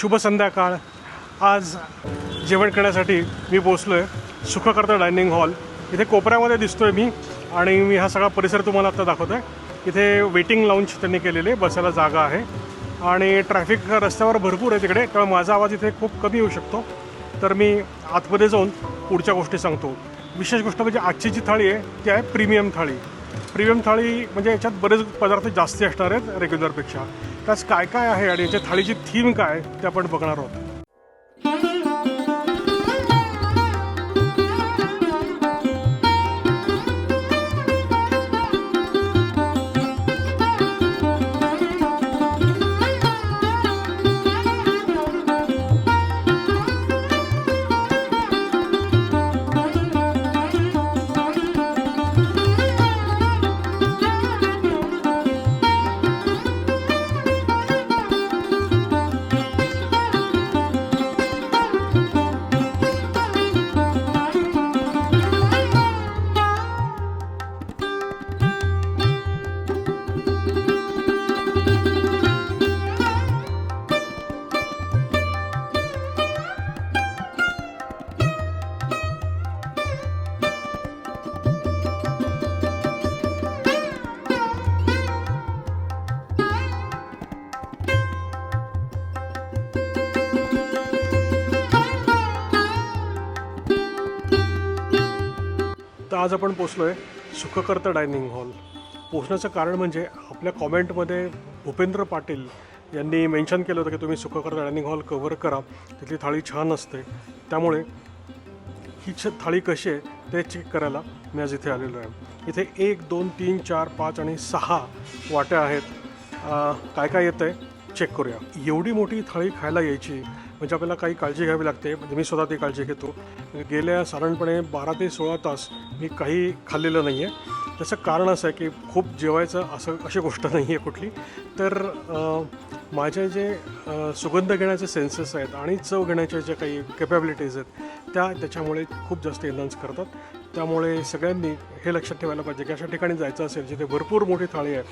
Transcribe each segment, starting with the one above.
शुभ संध्याकाळ. आज जेवण करण्यासाठी मी पोचलो आहे सुखकर्ता डायनिंग हॉल. इथे कोपऱ्यामध्ये दिसतो आहे मी आणि मी हा सगळा परिसर तुम्हाला आता दाखवतो आहे इथे वेटिंग लाऊंज त्यांनी केलेली आहे बसायला जागा आहे. आणि ट्रॅफिक रस्त्यावर भरपूर आहे तिकडे त्यामुळे माझा आवाज इथे खूप कमी येऊ शकतो. तर मी आतमध्ये जाऊन पुढच्या गोष्टी सांगतो. विशेष गोष्ट म्हणजे आजची जी थाळी आहे ती आहे प्रीमियम थाळी. प्रीमियम थाळी म्हणजे याच्यात बरेच पदार्थ जास्ती असणार आहेत रेग्युलरपेक्षा. त्यास काय काय आहे आणि याच्या थाळीची थीम काय ते आपण बघणार आहोत. आज आपण पोचलो आहे सुखकर्ता डायनिंग हॉल. पोचण्याचं कारण म्हणजे आपल्या कॉमेंटमध्ये भूपेंद्र पाटील यांनी मेन्शन केलं होतं की तुम्ही सुखकर्ता डायनिंग हॉल कव्हर करा तिथली थाळी छान असते. त्यामुळे ही छ थाळी कशी आहे ते चेक करायला मी आज इथे आलेलो आहे. इथे एक दोन तीन चार पाच आणि सहा वाट्या आहेत. काय काय येतं आहे चेक करूया. एवढी मोठी थाळी खायला यायची म्हणजे आपल्याला काही काळजी घ्यावी लागते. म्हणजे मी स्वतः ती काळजी घेतो. गेल्या साधारणपणे बारा ते सोळा तास मी काही खाल्लेलं नाही आहे त्याचं कारण असं आहे की खूप जेवायचं असं अशी गोष्ट नाही आहे कुठली. तर माझे जे सुगंध घेण्याचे सेन्सेस आहेत आणि चव घेण्याच्या ज्या काही कॅपॅबिलिटीज आहेत त्या त्याच्यामुळे खूप जास्त एन्हान्स करतात. त्यामुळे सगळ्यांनी हे लक्षात ठेवायला पाहिजे की अशा ठिकाणी जायचं असेल जिथे भरपूर मोठी थाळी आहे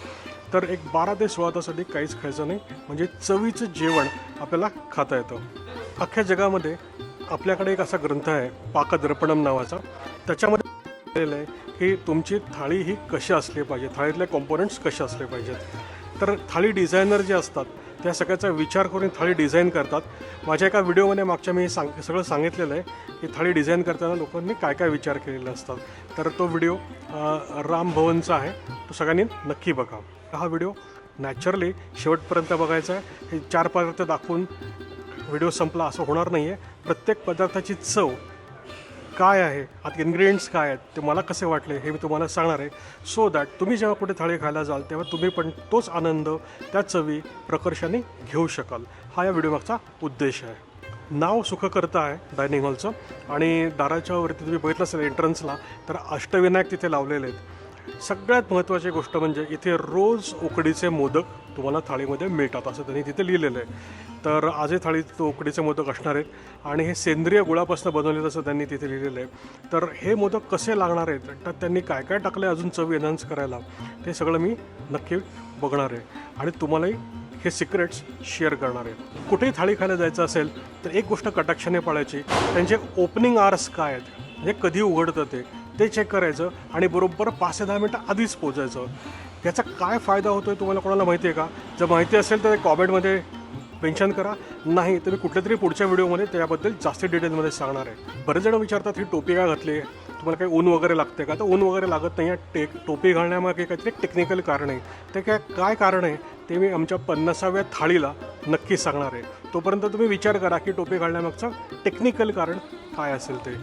तर एक बारा ते सोळा तासाठी काहीच खायचं नाही. म्हणजे चवीचं जेवण आपल्याला खाता येतं. अख्ख्या जगामध्ये आपल्याकडे एक असा ग्रंथ आहे पाकदर्पणम नावाचा. त्याच्यामध्ये केलेलं आहे की तुमची थाळी ही कशी असली पाहिजे? थाळीतले कॉम्पोनंट्स कसे असले पाहिजेत? तर थाळी डिझायनर जे असतात त्या सगळ्याचा विचार करून थाळी डिझाईन करतात. माझ्या एका व्हिडिओमध्ये मागच्या मी सांग सगळं सांगितलेलं आहे की थाळी डिझाईन करताना लोकांनी काय काय विचार केलेले असतात. तर तो व्हिडिओ राम भवनचा आहे. तो सगळ्यांनी नक्की बघा. हा व्हिडिओ नॅचरली शेवटपर्यंत बघायचा आहे. हे चार पदार्थ दाखवून व्हिडिओ संपला असं होणार नाही आहे प्रत्येक पदार्थाची चव काय आहे आता इन्ग्रेडियंट्स काय आहेत ते मला कसे वाटले हे मी तुम्हाला सांगणार आहे. सो दॅट तुम्ही जेव्हा कुठे थाळी खायला जाल तेव्हा तुम्ही पण तोच आनंद त्या चवी प्रकर्षाने घेऊ शकाल. हा या व्हिडिओमागचा उद्देश आहे. नाव सुखकर्ता आहे डायनिंग हॉलचं आणि दाराच्या वरती तुम्ही बघितलं असेल एंट्रन्सला तर अष्टविनायक तिथे लावलेले आहेत. सगळ्यात महत्त्वाची गोष्ट म्हणजे इथे रोज उकडीचे मोदक तुम्हाला थाळीमध्ये मिळतात असं त्यांनी तिथे लिहिलेलं आहे. तर आजही थाळीत उकडीचे मोदक असणार आहेत आणि हे सेंद्रिय गुळापासून बनवलेलं असं त्यांनी तिथे लिहिलेलं आहे. तर हे मोदक कसे लागणार आहेत? तर त्यांनी काय काय टाकलं आहे अजून चव एनहान्स करायला? ते सगळं मी नक्की बघणार आहे. आणि तुम्हालाही हे सिक्रेट्स शेअर करणार आहे. कुठेही थाळी खायला जायचं असेल तर एक गोष्ट कटाक्षाने पाळायची. त्यांचे ओपनिंग आर्स काय आहेत? म्हणजे कधी उघडतं ते? ते चेक करायचं आणि बरोबर पाच ते दहा मिनटं आधीच पोचायचं. त्याचा काय फायदा होतो आहे तुम्हाला कोणाला माहिती आहे का? जर माहिती असेल तर कॉमेंटमध्ये मेन्शन करा. नाही तर मी कुठल्या तरी पुढच्या व्हिडिओमध्ये त्याबद्दल जास्त डिटेलमध्ये सांगणार आहे. बरेच जण विचारतात ही टोपी काय घातली तुम्हाला काही ऊन वगैरे लागते का? तर ऊन वगैरे लागत नाही. आहे टेक टोपी घालण्यामागे काहीतरी टेक्निकल कारण आहे. ते काय काय कारण आहे? ते मी आमच्या पन्नासाव्या थाळीला नक्की सांगणार आहे. तोपर्यंत तुम्ही विचार करा की टोपी घालण्यामागचं टेक्निकल कारण काय असेल ते.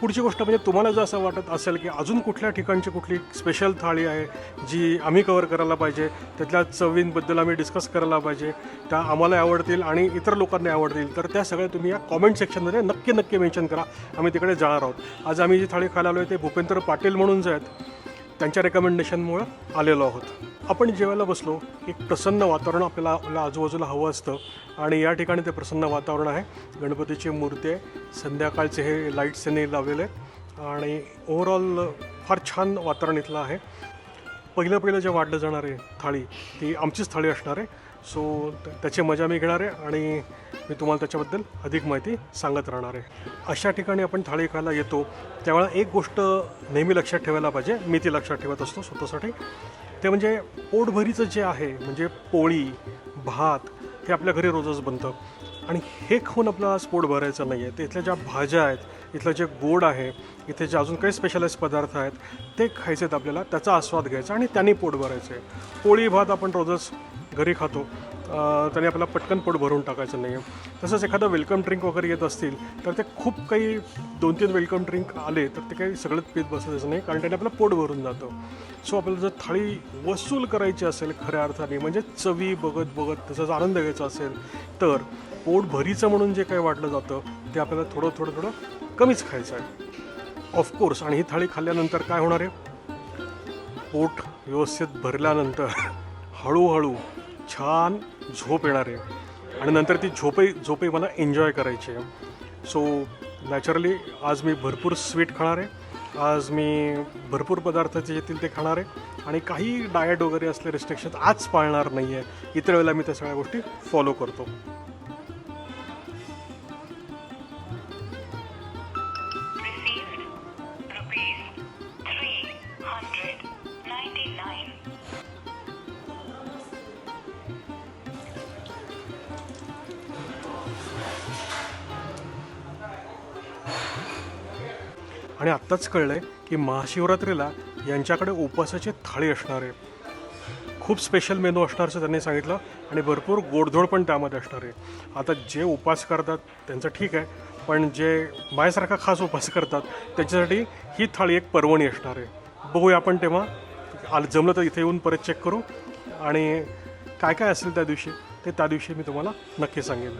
पुढची गोष्ट म्हणजे तुम्हाला जर असं वाटत असेल की अजून कुठल्या ठिकाणची कुठली स्पेशल थाळी आहे जी आम्ही कवर करायला पाहिजे त्यातल्या चवींबद्दल आम्ही डिस्कस करायला पाहिजे त्या आम्हाला आवडतील आणि इतर लोकांना आवडतील तर त्या सगळ्या तुम्ही या कॉमेंट सेक्शनमध्ये नक्की नक्की मेन्शन करा. आम्ही तिकडे जाणार आहोत. आज आम्ही जी थाळी खायला आलो आहे ते भूपेंद्र पाटील म्हणून जे आहेत त्यांच्या रेकमेंडेशनमुळं आलेलो आहोत. आपण जेवायला बसलो एक प्रसन्न वातावरण आपल्याला आपल्या आजूबाजूला हवं असतं आणि या ठिकाणी ते प्रसन्न वातावरण आहे. गणपतीची मूर्ती आहे. संध्याकाळचे हे लाईट्स त्यांनी लावलेले आहेत. आणि ओव्हरऑल फार छान वातावरण इथलं आहे. पहिलं पहिलं जे वाढलं जाणार आहे थाळी ती आमचीच थाळी असणार आहे. सो त्याची मजा मी घेणार आहे आणि मी तुम्हाला त्याच्याबद्दल अधिक माहिती सांगत राहणार आहे. अशा ठिकाणी आपण थाळी खायला येतो त्यावेळेला एक गोष्ट नेहमी लक्षात ठेवायला पाहिजे मी ती लक्षात ठेवत असतो स्वतःसाठी. ते म्हणजे पोटभरीचं जे आहे म्हणजे पोळी भात हे आपल्या घरी रोजच बनतं. आणि हे खाऊन आपलं आज पोट भरायचं नाही आहे तर इथल्या ज्या भाज्या आहेत इथलं जे गोड आहे इथे जे अजून काही स्पेशलाइज पदार्थ आहेत ते खायचे आहेत आपल्याला त्याचा आस्वाद घ्यायचा आणि त्यांनी पोट भरायचं आहे पोळी भात आपण रोजच घरी खातो. त्याने आपल्याला पटकन पोट भरून टाकायचं नाही आहे तसंच एखादं वेलकम ड्रिंक वगैरे येत असतील तर ते खूप काही दोन तीन वेलकम ड्रिंक आले तर ते काही सगळंच पीत बसायचं नाही कारण त्याने आपलं पोट भरून जातं. सो आपल्याला जर थाळी वसूल करायची असेल खऱ्या अर्थाने म्हणजे चवी बघत बघत तसंच आनंद घ्यायचा असेल तर पोट भरीचं म्हणून जे काही वाटलं जातं ते आपल्याला थोडं थोडं थोडं कमीच खायचं आहे. ऑफकोर्स आणि ही थाळी खाल्ल्यानंतर काय होणार आहे? पोट व्यवस्थित भरल्यानंतर हळूहळू छान झोप येणार आहे. आणि नंतर ती झोपही झोपही मला एन्जॉय करायची आहे. सो नॅचरली आज मी भरपूर स्वीट खाणार आहे. आज मी भरपूर पदार्थ जे येतील ते खाणार आहे. आणि काही डायट वगैरे असले रिस्ट्रिक्शन आज पाळणार नाही आहे इतर वेळेला मी त्या सगळ्या गोष्टी फॉलो करतो. आणि आत्ताच कळलं आहे की महाशिवरात्रीला यांच्याकडे उपवासाची थाळी असणार आहे. खूप स्पेशल मेनू असणार असं त्यांनी सांगितलं आणि भरपूर गोडधोड पण त्यामध्ये असणार आहे. आता जे उपास करतात त्यांचं ठीक आहे पण जे माझ्यासारखा खास उपास करतात त्याच्यासाठी ही थाळी एक पर्वणी असणार आहे. बघूया आपण तेव्हा. आलं जमलं तर इथे येऊन परत चेक करू. आणि काय काय असेल त्या दिवशी ते त्या दिवशी मी तुम्हाला नक्की सांगेन.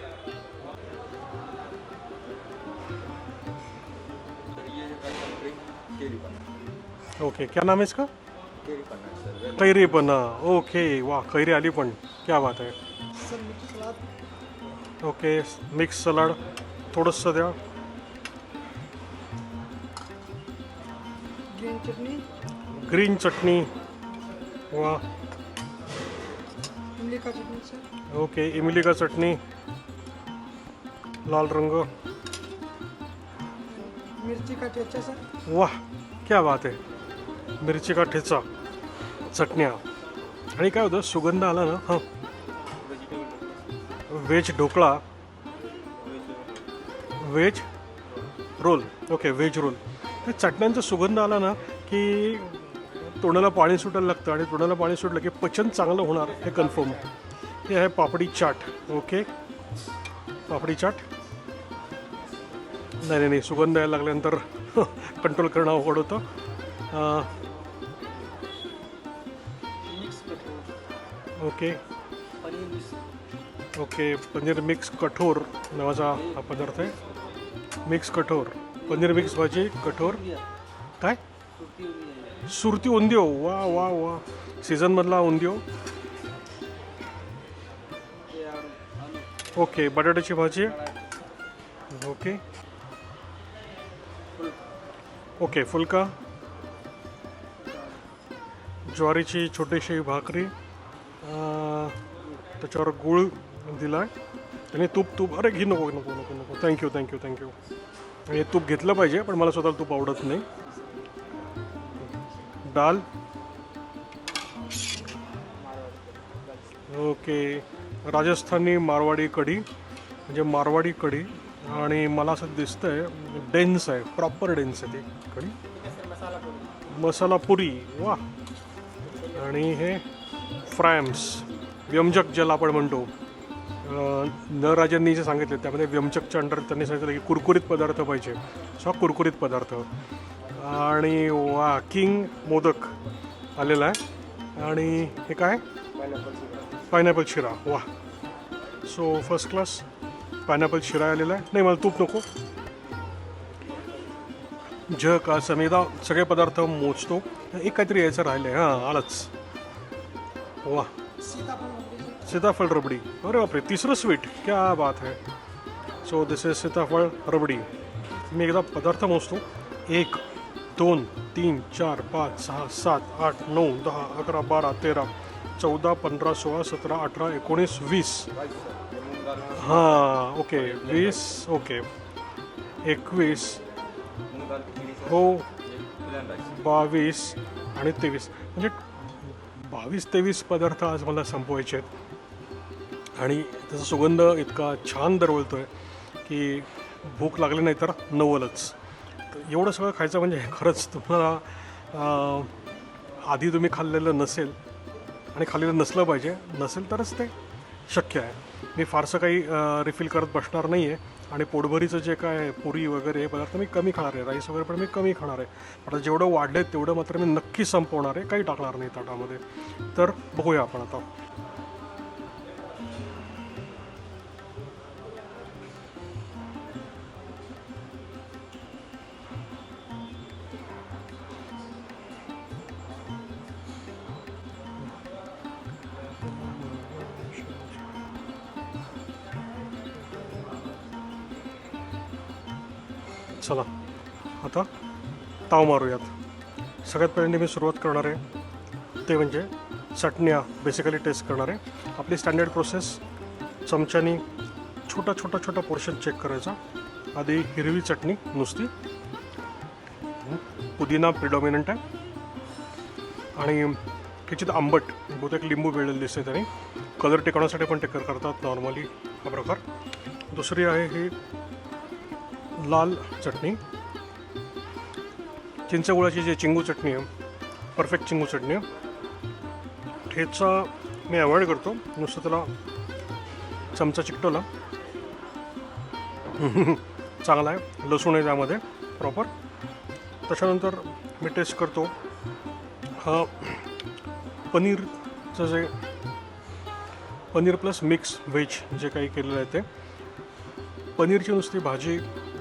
ओके क्या नाम है इसका? कैरी पन्ना ओके वाह कैरी आली पण. क्या बात आहे ओके मिक्स सलाड थोडंसं द्या. ग्रीन चटनी ग्रीन चटणी वा इमली का चटनी सर ओके इमली का चटणी. लाल रंग. मिर्ची का ठेचा सर वाह. क्या बात आहे मिरची का ठेचा चटण्या. आणि काय होतं सुगंध आला ना हां. Veg dhokla. Veg roll okay veg roll ते चटण्यांचा सुगंध आला ना की तोंडाला पाणी सुटायला लागतं आणि तोंडाला पाणी सुटलं की पचन चांगलं होणार हे कन्फर्म हे आहे पापडी चाट. ओके पापडी चाट? नाही नाही नाही. सुगंध यायला लागल्यानंतर कंट्रोल करणं अवघड होतं. ओके. ओके पनीर मिक्स कठोर नावाचा हा पदार्थ आहे. मिक्स कठोर. पनीर मिक्स भाजी कठोर. काय? सुरती उंदिओ वा वा वा. सीझनमधला उंदिओ ओके बटाट्याची भाजी. ओके. ओके फुलका. ज्वारीची छोटीशी भाकरी. त्याच्यावर गुळ दिला आहे आणि तूप तूप. अरे घे नको नको नको नको. थँक्यू थँक्यू थँक्यू हे तूप घेतलं पाहिजे पण मला स्वतःला तूप आवडत नाही. डाल ओके. राजस्थानी मारवाडी कढी. म्हणजे मारवाडी कढी. आणि मला असं दिसतंय डेन्स आहे प्रॉपर डेन्स आहे ती कढी. मसाला पुरी वा आणि हे फ्रॅम्स व्यंजक ज्याला आपण म्हणतो. नराजांनी जे सांगितले त्यामध्ये व्यंजकच्या अंडर त्यांनी सांगितलं की कुरकुरीत पदार्थ पाहिजे. सो कुरकुरीत पदार्थ. आणि वा किंग मोदक आलेला आहे. आणि हे काय? पायनॅपल शिरा. वा सो फर्स्ट क्लास पायनॅपल शिरा आलेला आहे. नाही मला तूप नको. ज का समेदा सगळे पदार्थ मोजतो. एक काहीतरी यायचं राहिलं आहे हां आलंच. वा. सीताफळ रबडी. अरे बापरे तिसरं स्वीट. क्या बात है. सो दिस इज सीताफळ रबडी. मी एकदा पदार्थ मोजतो. एक दोन तीन चार पाच सहा सात आठ नऊ दहा अकरा बारा तेरा चौदा पंधरा सोळा सतरा अठरा एकोणीस वीस. हां ओके वीस ओके. एकवीस. हो. बावीस आणि तेवीस. म्हणजे बावीस तेवीस पदार्थ आज मला संपवायचे आहेत. आणि त्याचा सुगंध इतका छान दरवळतो आहे की भूक लागली नाही तर नवलच. तर एवढं सगळं खायचं म्हणजे खरंच तुम्हाला आधी तुम्ही खाल्लेलं नसेल आणि खाल्लेलं नसलं पाहिजे. नसेल तरच ते शक्य आहे. मी फारसं काही रिफिल करत बसणार नाही आहे आणि पोटभरीचं जे काय पुरी वगैरे हे पदार्थ मी कमी खाणार आहे. राईस वगैरे पण मी कमी खाणार आहे. आता जेवढं वाढलं आहे तेवढं मात्र मी नक्की संपवणार आहे. काही टाकणार नाही ताटामध्ये तर बघूया आपण आता. चला. आता ताव मारूयात. सगळ्यात पहिल्यांदा मी सुरुवात करणार आहे ते म्हणजे चटण्या बेसिकली टेस्ट करणार. आहे आपली स्टँडर्ड प्रोसेस चमच्यानी छोटा छोटा छोटा पोर्शन चेक करायचा. आधी हिरवी चटणी नुसती. पुदिना प्रिडॉमिनंट आहे. आणि किचित आंबट बहुतेक लिंबू पिळलेलं दिसते त्याने. कलर टिकवण्यासाठी पण टेकर करतात नॉर्मली हा प्रकार. दुसरी आहे ही लाल चटणी. चिंचगुळाची जी चिंगू चटणी आहे परफेक्ट चिंगू चटणी आहे. ठेचा मी अवॉइड करतो नुसतं त्याला चमचा चिकटवला. चांगला आहे लसूण आहे त्यामध्ये प्रॉपर त्याच्यानंतर मी टेस्ट करतो हा पनीरचं जे पनीर प्लस मिक्स व्हेज जे काही केलेलं आहे ते. पनीरची नुसती भाजी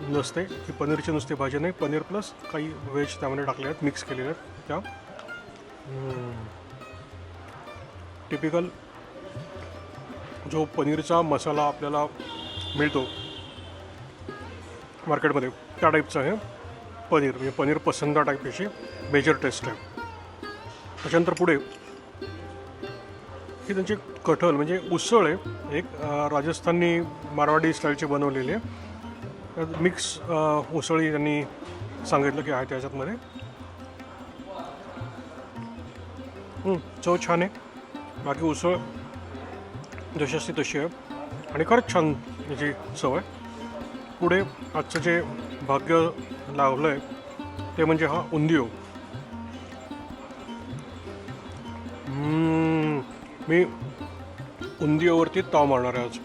नसते ही पनीरची नुसती भाजी नाही पनीर प्लस काही व्हेज त्यामध्ये टाकले आहेत मिक्स केलेले आहेत त्या. टिपिकल जो पनीरचा मसाला आपल्याला मिळतो मार्केटमध्ये त्या टाईपचं आहे. पनीर म्हणजे पनीर पसंदा टाईप याची मेजर टेस्ट आहे. त्याच्यानंतर पुढे ही त्यांची कठल म्हणजे उसळ आहे. एक राजस्थानी मारवाडी स्टाईलची बनवलेली आहे. मिक्स उसळी त्यांनी सांगितलं की आहे त्याच्यातमध्ये. चव छान आहे. बाकी उसळ जशी असते तशी आहे. आणि खरंच छान याची चव आहे. पुढे आजचं जे भाग्य लावलं आहे ते म्हणजे हा उंदियो मी उंदियोवरती ताव मारणार आहे आज.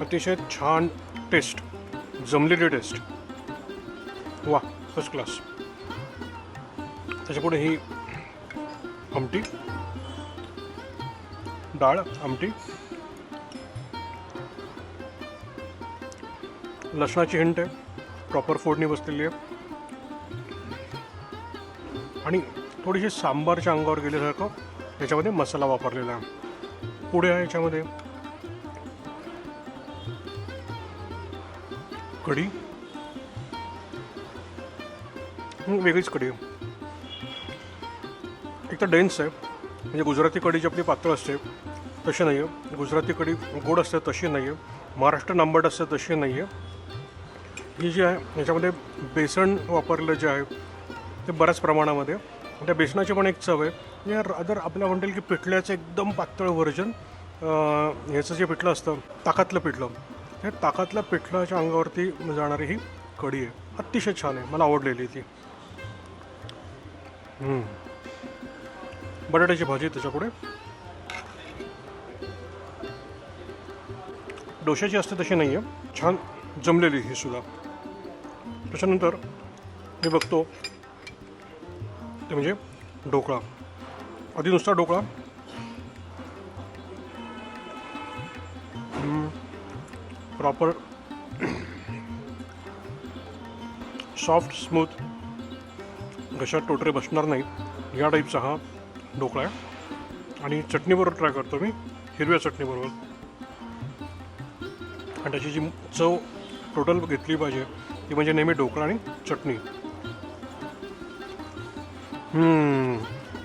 अतिशय छान टेस्ट जमलेली टेस्ट. वा फर्स्ट क्लास त्याच्यापुढे ही आमटी डाळ आमटी लसणाची हिंट आहे प्रॉपर फोडणी बसलेली आहे. आणि थोडीशी सांबारच्या अंगावर गेल्यासारखं याच्यामध्ये मसाला वापरलेला आहे. पुढे आहे याच्यामध्ये कढी. वेगळीच कढी आहे. एक तर डेन्स आहे. म्हणजे गुजराती कढी जी आपली पातळ असते तशी नाही आहे गुजराती कढी गोड असते तशी नाही आहे महाराष्ट्र आंबट असते तशी नाही आहे ही जी आहे याच्यामध्ये बेसन वापरलं जे आहे ते बऱ्याच प्रमाणामध्ये. त्या बेसनाची पण एक चव आहे. म्हणजे अदर आपल्याला म्हणता की पिठल्याचं एकदम पातळ व्हर्जन ह्याचं जे पिठलं असतं ताकातलं पिठलं हे ताकातल्या पिठलाच्या अंगावरती जाणारी ही कढी आहे. अतिशय छान आहे. मला आवडलेली ती. बटाट्याची भाजी त्याच्यापुढे. डोशाची असते तशी नाही आहे छान जमलेली ही सुद्धा. त्याच्यानंतर मी बघतो ते म्हणजे ढोकळा. आधी नुसता ढोकळा प्रॉपर सॉफ्ट स्मूथ घशात टोटरे बसणार नाही. या टाईपचा हा ढोकळा आहे. आणि चटणीबरोबर ट्राय करतो मी हिरव्या चटणीबरोबर. आणि त्याची जी चव टोटल घेतली पाहिजे ती म्हणजे नेहमी ढोकळा आणि चटणी.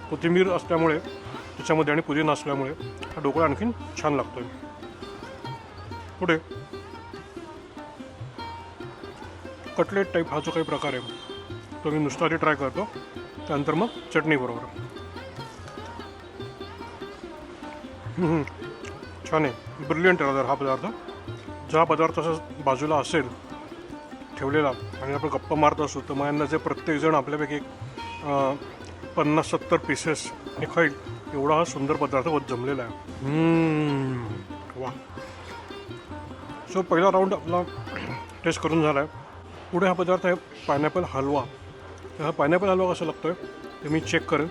कोथिंबीर असल्यामुळे त्याच्यामध्ये आणि पुदिना असल्यामुळे हा ढोकळा आणखीन छान लागतो आहे पुढे कटलेट टाईप हा जो काही प्रकार आहे तो मी नुसता आधी ट्राय करतो. त्यानंतर मग चटणी बरोबर. हम्म. छान आहे. ब्रिलियंट आहे जर हा पदार्थ. ज्या पदार्थ असं बाजूला असेल ठेवलेला आणि आपण गप्पा मारत असू तर मग जे प्रत्येकजण आपल्यापैकी एक पन्नास सत्तर पीसेस हे खाईल एवढा हा सुंदर पदार्थ होत जमलेला आहे. वा सो पहिला राऊंड आपला टेस्ट करून झाला आहे पुढे हा पदार्थ आहे पायनॅपल हलवा. तर हा पायनॅपल हलवा कसा लागतो आहे ते मी चेक करेन.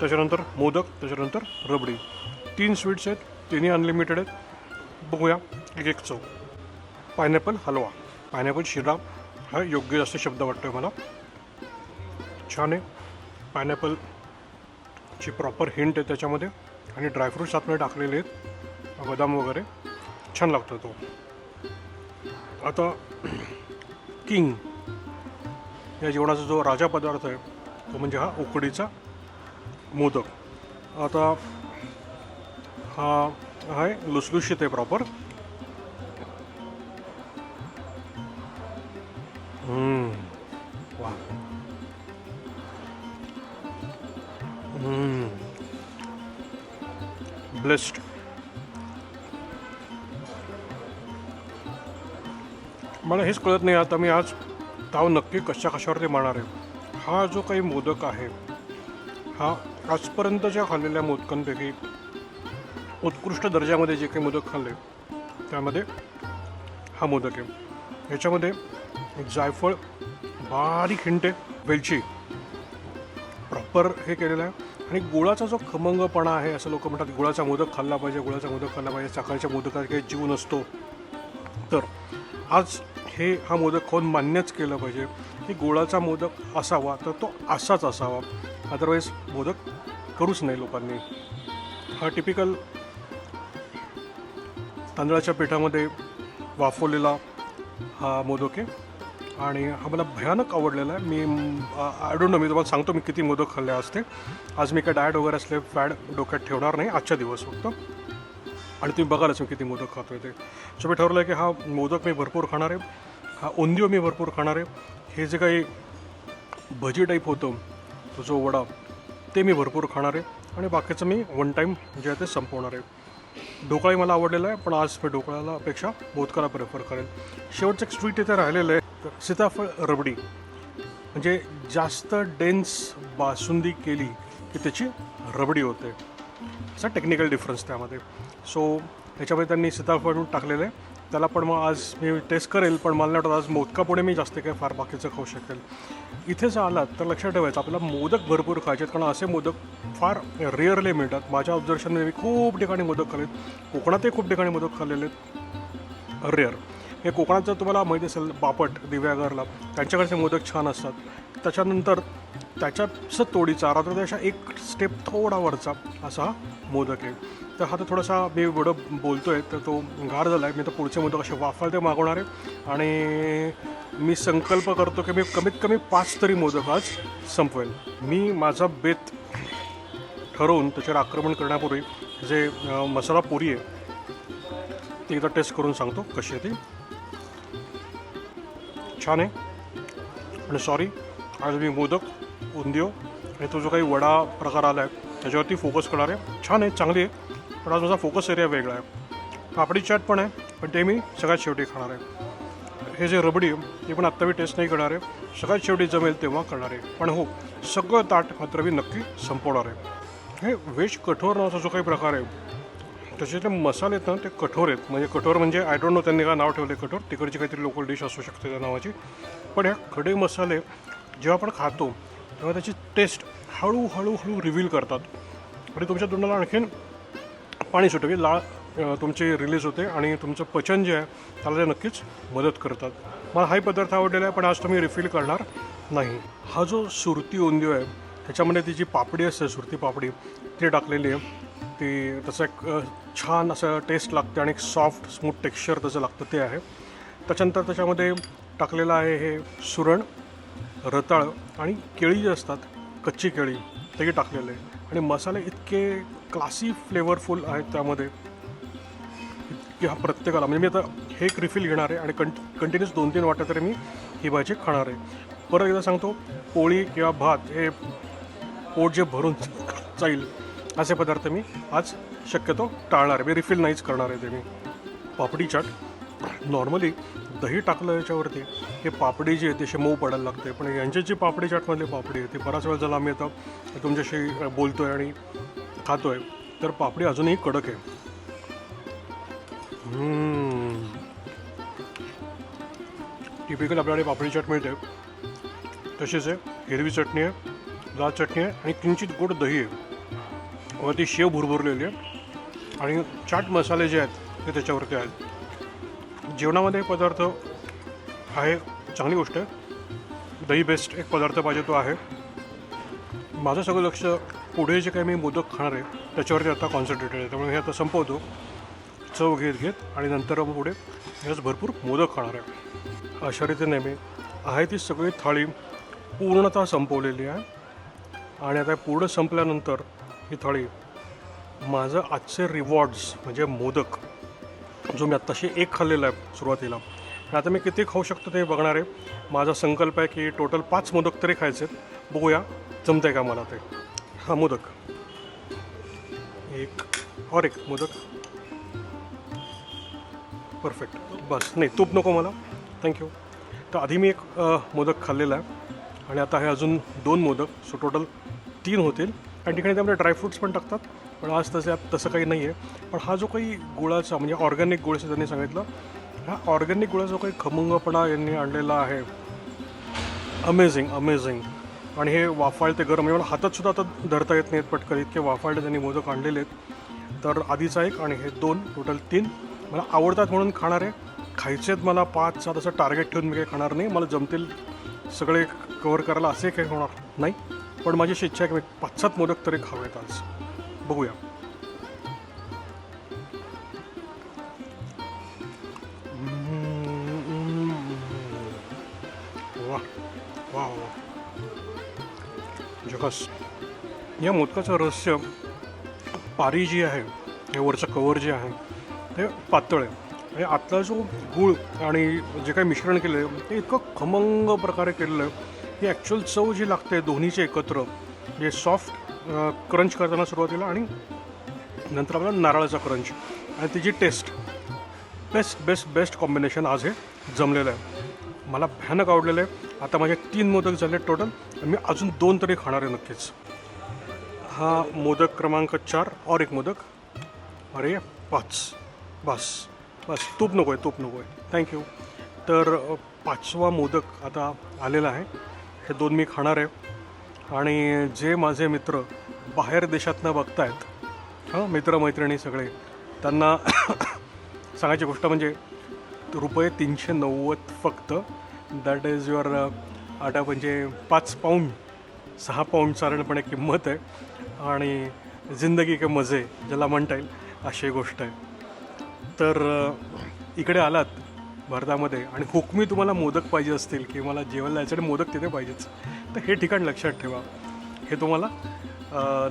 त्याच्यानंतर मोदक त्याच्यानंतर रबडी. तीन स्वीट्स आहेत तिन्ही अनलिमिटेड आहेत. बघूया एक एक चव. पायनॅपल हलवा. पायनॅपल शिरा. हा योग्य जास्त शब्द वाटतो आहे मला. छान आहे. पायनॅपलची प्रॉपर हिंट आहे त्याच्यामध्ये. आणि ड्रायफ्रूट्स आतमध्ये टाकलेले आहेत. बदाम वगैरे. छान लागतो तो. आता किंग या जेवणाचा जो राजा पदार्थ आहे तो म्हणजे हा उकडीचा मोदक. आता हा आहे लुसलुशीत आहे प्रॉपर मला हेच कळत नाही. आता मी आज ताव नक्की कशा कशावरती मारणार आहे? हा जो काही मोदक आहे हा आजपर्यंतच्या खाल्लेल्या मोदकांपैकी उत्कृष्ट दर्जामध्ये जे काही मोदक खाल्ले त्यामध्ये हा मोदक आहे. ह्याच्यामध्ये जायफळ बारीक हिंटे वेलची. प्रॉपर हे केलेलं आहे. आणि गुळाचा जो खमंगपणा आहे असं लोक म्हणतात गुळाचा मोदक खाल्ला पाहिजे गुळाचा मोदक खाल्ला पाहिजे सकाळच्या मोदकात काही जीव नसतो. तर आज हे हा मोदक खाऊन मान्यच केलं पाहिजे की गुळाचा मोदक असावा तर तो असाच असावा. अदरवाईज मोदक करूच नाही लोकांनी. हा टिपिकल तांदळाच्या पिठामध्ये वाफवलेला हा मोदक आहे. आणि हा मला भयानक आवडलेला आहे. मी आय डोंट नो मी तुम्हाला सांगतो मी किती मोदक खाल्ले असते आज मी काय डायट वगैरे असले फॅड डोक्यात ठेवणार नाही. आजच्या दिवस फक्त. आणि तुम्ही बघालच मी किती मोदक खातो ते. सो मी ठरवलं आहे की हा मोदक मी भरपूर खाणार आहे हा ओंदिओ मी भरपूर खाणार आहे हे जे काही भजी टाईप होतं तो जो वडा ते मी भरपूर खाणार आहे आणि बाकीचं मी वन टाईम जे आहे ते संपवणार आहे. ढोकळाही मला आवडलेला आहे पण आज मी ढोकळ्याला अपेक्षा मोदकाला प्रेफर करेल शेवटचं एक स्वीट इथे राहिलेलं आहे तर सीताफळ रबडी. म्हणजे जास्त डेन्स बासुंदी केली की त्याची रबडी होते. असा टेक्निकल डिफरन्स त्यामध्ये. सो ह्याच्यामध्ये त्यांनी सीताफळ टाकलेलं आहे. त्याला पण मग आज मी टेस्ट करेल पण मला नाही वाटत आज मोदकापुढे मी जास्त काही फार बाकीचं खाऊ शकेल. इथे जर आलात तर लक्षात ठेवायचं आपल्याला मोदक भरपूर खायचे आहेत. कारण असे मोदक फार रेअरली मिळतात. माझ्या ऑब्झर्वेशनमध्ये मी खूप ठिकाणी मोदक खाल्लेत. कोकणातही खूप ठिकाणी मोदक खाल्लेले आहेत. रेअर हे कोकणात जर तुम्हाला माहिती असेल बापट दिव्यागरला त्यांच्याकडचे मोदक छान असतात. त्याच्यानंतर त्याच्याच तोडीचा रात्र त्याच्या एक स्टेप थोडा वरचा असा मोदक आहे. तर हा तर थोडासा मी एवढं बोलतो आहे तर तो गार झाला आहे मी तर पुढचे मोदक असे वाफाळते मागवणार आहे. आणि मी संकल्प करतो की मी कमीत कमी पाच तरी मोदक आज संपवेल मी माझा बेत ठरवून त्याच्यावर आक्रमण करण्यापूर्वी जे मसाला पुरी आहे ती एकदा टेस्ट करून सांगतो कशी आहे ती. छान आहे. आणि सॉरी आज मी मोदक उंदिओ आणि तो जो काही वडा प्रकार आला आहे त्याच्यावरती फोकस करणार आहे. छान आहे चांगली आहे पण आज माझा फोकस एरिया वेगळा आहे. पापडी चाट पण आहे पण ते मी सगळ्यात शेवटी खाणार आहे. हे जे रबडी आहे ते पण आत्ता मी टेस्ट नाही करणार आहे. सगळ्यात शेवटी जमेल तेव्हा करणार आहे. पण हो सगळं ताट मात्र मी नक्की संपवणार आहे. हे व्हेज कठोर नावाचा जो काही प्रकार आहे त्याचे जे मसाले आहेत ना ते कठोर आहेत. म्हणजे कठोर म्हणजे आय डोंट नो त्यांनी काय नाव ठेवले कठोर. तिकडची काहीतरी लोकल डिश असू शकते त्या नावाची. पण ह्या खडे मसाले जेव्हा आपण खातो तेव्हा त्याची टेस्ट हळूहळूहळू रिव्हील करतात. आणि तुमच्या तोंडाला आणखीन पाणी सुटतं लाळ तुमची रिलीज होते आणि तुमचं पचन जे आहे त्याला ते नक्कीच मदत करतात. मला हाही पदार्थ आवडलेला आहे पण आज तुम्ही रिफिल करणार नाही. हा जो सुरती ओंदिओ आहे त्याच्यामध्ये ती जी पापडी असते सुरती पापडी ती टाकलेली आहे. ती त्याचं एक छान असं टेस्ट लागते आणि एक सॉफ्ट स्मूथ टेक्स्चर त्याचं लागतं ते आहे. त्याच्यानंतर त्याच्यामध्ये टाकलेलं आहे हे सुरण. रताळं आणि केळी जी असतात कच्ची केळी तेही टाकलेले आहे आणि मसाले इतके क्लासी फ्लेवरफुल आहेत त्यामध्ये की हा प्रत्येकाला म्हणजे मी आता हे एक रिफिल घेणार आहे आणि कंट कंटिन्यूस दोन तीन वाट्या तरी मी ही भाजी खाणार आहे. परत एकदा सांगतो पोळी किंवा भात हे पोट जे भरून जाईल असे पदार्थ मी आज शक्यतो टाळणार आहे. मी रिफिल नाहीच करणार आहे ते मी. पापडी चाट नॉर्मली दही टाकलं याच्यावरती. हे पापडी जी आहे ती मऊ पडायला लागते. पण यांची जी पापडी चाटमधली पापडी आहे ती बराच वेळ झाला आम्ही आता तुमच्याशी बोलतो आहे आणि खातो आहे तर पापडी अजूनही कडक आहे. टिपिकल आपल्याकडे पापडी चाट मिळते. तशीच आहे हिरवी चटणी आहे लाल चटणी आहे आणि किंचित गोड दही आहे. वरती शेव भुरभुरलेली आहे. आणि चाट मसाले जे आहेत ते त्याच्यावरती आहेत. जेवणामध्ये पदार्थ आहे चांगली गोष्ट आहे. दही बेस्ट एक पदार्थ पाहिजे तो आहे. माझं सगळं लक्ष पुढे जे काही मी मोदक खाणार आहे त्याच्यावरती आता कॉन्सन्ट्रेटेड आहे. त्यामुळे हे आता संपवतो. चव घेत घेत आणि नंतर मग पुढे ह्याच भरपूर मोदक खाणार आहे. अशा रीतीने मी आहे ती सगळी थाळी पूर्णतः संपवलेली आहे. आणि आता पूर्ण संपल्यानंतर ही थाळी माझं आजचे रिवॉर्ड्स म्हणजे मोदक जो मी आत्ताशी एक खाल्लेला आहे सुरुवातीला. आणि आता मी किती खाऊ शकतो ते बघणार आहे. माझा संकल्प आहे की टोटल पाच मोदक तरी खायचे आहेत बघूया जमतं आहे का मला ते? हा मोदक. एक और एक मोदक. परफेक्ट बस नाही तूप नको मला. थँक्यू तर आधी मी एक मोदक खाल्लेला आहे. आणि आता हे अजून दोन मोदक. सो टोटल तीन होतील. आणि ठिकाणी त्यामध्ये ड्रायफ्रूट्स पण टाकतात. पण आज तसं तसं काही नाही आहे पण हा जो काही गुळाचा म्हणजे ऑर्गॅनिक गुळाचं त्यांनी सांगितलं हा ऑर्गॅनिक गुळाचा जो काही खमंगपणा यांनी आणलेला आहे अमेझिंग अमेझिंग आणि हे वाफाळते गरम म्हणजे मला हातातसुद्धा आता धरता येत नाहीत पटकन इतके वाफाळले त्यांनी मोदक आणलेले आहेत. तर आधीचा एक आणि हे दोन टोटल तीन. मला आवडतात म्हणून खाणार आहे. खायचे आहेत मला पाच सात असं टार्गेट ठेवून मी काही खाणार नाही. मला जमतील सगळे कवर करायला असे काही होणार नाही. पण माझी इच्छा आहे की मी पाच सात मोदक तरी खावेत आज. बघूया. वा वा वा जगास या मोदकाचं रहस्य पारी जी आहे हे वरचं कवर जे आहे ते पातळ आहे. आणि आतला जो गूळ आणि जे काही मिश्रण केलं आहे ते इतकं खमंग प्रकारे केलेलं आहे. की ॲक्च्युअल चव जी लागते दोन्हीचे एकत्र जे सॉफ्ट क्रंच करताना सुरुवातीला आणि नंतर आपला नारळाचा क्रंच. आणि तिची taste. Best best best combination आज हे जमलेलं आहे. मला भयानक आवडलेलं आहे. आता माझे तीन मोदक झाले टोटल. मी अजून दोन तरी खाणार आहे नक्कीच. हा मोदक क्रमांक चार और एक मोदक. अरे पाच. बस बस. तूप नको आहे तूप नको आहे. थँक्यू तर पाचवा मोदक आता आलेला आहे. हे दोन मी खाणार आहे. आणि जे माझे मित्र बाहेर देशातनं बघतायत हां मित्रमैत्रिणी सगळे त्यांना सांगायची गोष्ट म्हणजे रुपये तीनशे नव्वद फक्त. दॅट इज युअर आता म्हणजे पाच पाऊंड सहा पाऊंड साधारणपणे किंमत आहे. आणि जिंदगी के मजे ज्याला म्हणता येईल अशी गोष्ट आहे. तर uh, इकडे आलात भारतामध्ये आणि हुकमी तुम्हाला मोदक पाहिजे असतील की मला जेवायला जायचं आणि मोदक तिथे पाहिजेच. तर हे ठिकाण लक्षात ठेवा. हे तुम्हाला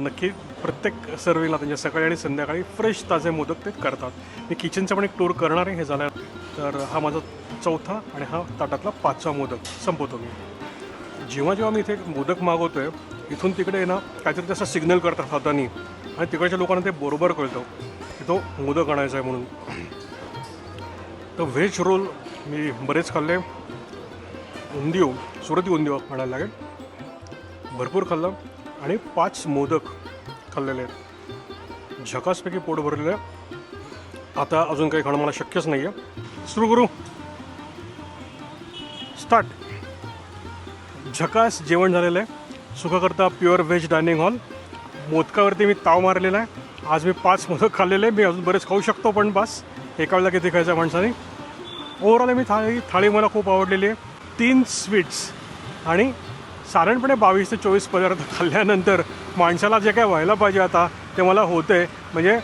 नक्की प्रत्येक सर्विंगला त्यांच्या म्हणजे सकाळी आणि संध्याकाळी फ्रेश ताजे मोदक ते करतात. मी किचनचा पण एक टूर करणार आहे हे झालं. तर हा माझा चौथा आणि हा ताटातला पाचवा मोदक. संपवतो मी. जेव्हा जेव्हा मी इथे मोदक मागवतो आहे इथून तिकडे ना काहीतरी तसं सिग्नल करतात हाताने. आणि तिकडच्या लोकांना ते बरोबर कळतं. की तो मोदक आणायचा आहे म्हणून. तर व्हेज रोल मी बरेच खाल्ले. उंदीव सुरती उंदीव म्हणायला लागेल. भरपूर खाल्लं आणि पाच मोदक खाल्लेले आहेत. झकासपैकी पोट भरलेलं आहे. आता अजून काही खाणं मला शक्यच नाही आहे सुरू करू. स्टार्ट. झकास जेवण झालेलं आहे. Sukhkarta pure veg dining hall. मोदकावरती मी ताव मारलेला आहे. आज मी पाच मोदक खाल्लेले मी अजून बरेच खाऊ शकतो पण बस. एका वेळेला किती खायचं माणसाने? ओव्हरऑल मी थाळी थाळी मला खूप आवडलेली आहे. तीन स्वीट्स आणि साधारणपणे बावीस ते चोवीस पदार्थ खाल्ल्यानंतर माणसाला जे काय व्हायला पाहिजे आता ते मला होतं आहे म्हणजे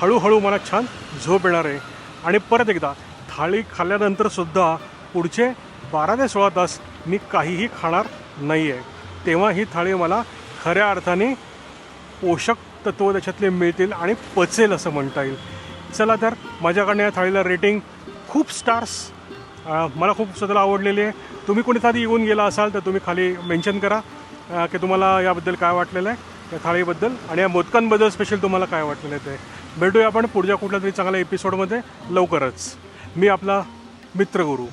हळूहळू मला छान झोप येणार आहे. आणि परत एकदा थाळी खाल्ल्यानंतरसुद्धा पुढचे बारा ते सोळा तास मी काहीही खाणार नाही आहे तेव्हा ही थाळी मला खऱ्या अर्थाने पोषक तत्त्व त्याच्यातले मिळतील आणि पचेल असं म्हणता येईल. चला तर माझ्याकडनं या थाळीला रेटिंग खूप स्टार्स मला खूप स्वतःला आवडलेली. आहे तुम्ही कोणी आधी येऊन गेला असाल तर तुम्ही खाली मेन्शन करा की तुम्हाला याबद्दल काय वाटलेलं आहे या थाळीबद्दल. आणि या मोदकांबद्दल स्पेशल तुम्हाला काय वाटलेलं आहे ते. भेटूया आपण पुढच्या कुठल्या तरी चांगल्या एपिसोडमध्ये लवकरच. मी आपला मित्रगुरू.